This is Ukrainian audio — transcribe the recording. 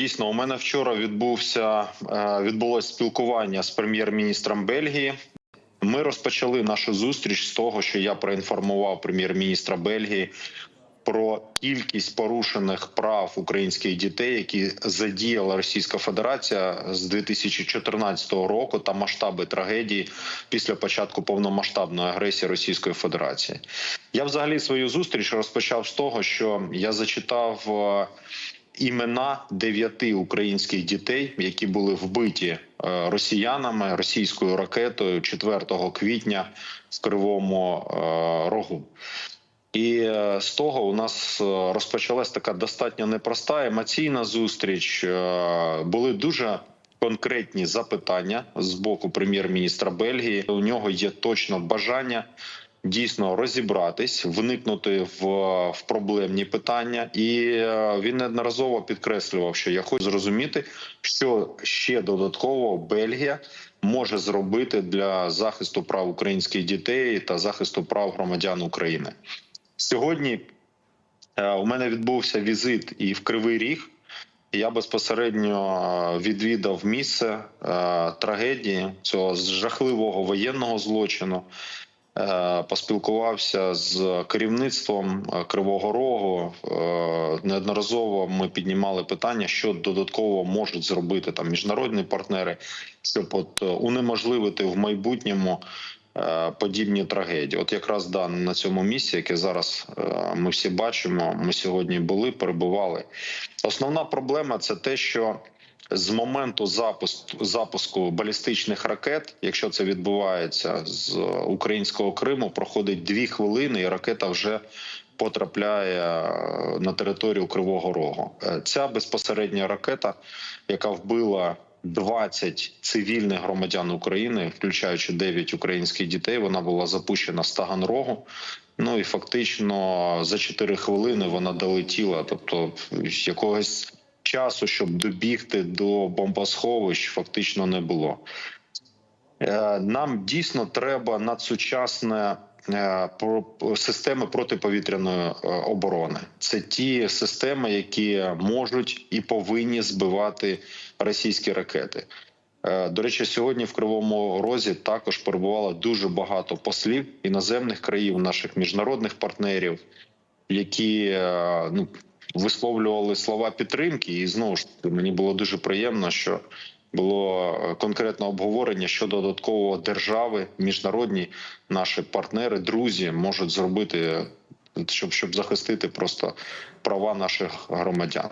Дійсно, у мене вчора відбувся е, відбулось спілкування з прем'єр-міністром Бельгії. Ми розпочали нашу зустріч з того, що я проінформував прем'єр-міністра Бельгії про кількість порушених прав українських дітей, які задіяла Російська Федерація з 2014 року та масштаби трагедії після початку повномасштабної агресії Російської Федерації. Я взагалі свою зустріч розпочав з того, що я зачитав. Імена дев'яти українських дітей, які були вбиті е, росіянами російською ракетою 4 квітня в Кривому е, Рогу. І е, з того у нас розпочалась така достатньо непроста емоційна зустріч. Були дуже конкретні запитання з боку прем'єр-міністра Бельгії. У нього є точно бажання дійсно розібратись, вникнути в, в проблемні питання, і е, він неодноразово підкреслював, що я хочу зрозуміти, що ще додатково Бельгія може зробити для захисту прав українських дітей та захисту прав громадян України. Сьогодні е, у мене відбувся візит і в Кривий Ріг. Я безпосередньо е, відвідав місце трагедії цього жахливого воєнного злочину. Е, Поспілкувався з керівництвом е, Кривого Рогу. Е, Неодноразово ми піднімали питання, що додатково можуть зробити там міжнародні партнери, щоб от унеможливити в майбутньому подібні трагедії. От якраз да на цьому місці, яке зараз ми всі бачимо, ми сьогодні були, перебували. Основна проблема це те, що з моменту запуску запуску балістичних ракет, якщо це відбувається з українського Криму, проходить дві хвилини, і ракета вже потрапляє е, на територію Кривого Рогу. Е, Ця безпосередня ракета, яка вбила 20 цивільних громадян України, включаючи 9 українських дітей, вона була запущена з Таганрогу. Ну і фактично за 4 хвилини вона долетіла. Тобто якогось часу, щоб добігти до бомбосховищ, фактично не було. Е, Нам дійсно треба надсучасне е, системи протиповітряної е, оборони. Це ті системи, які можуть і повинні збивати російські ракети. До речі, сьогодні в Кривому Розі також перебувало дуже багато послів іноземних країн, наших міжнародних партнерів, які ну, висловлювали слова підтримки. І знову ж таки, мені було дуже приємно, що було е, конкретне обговорення щодо додаткового держави, міжнародні наші партнери, друзі можуть зробити, щоб, щоб захистити просто права наших громадян.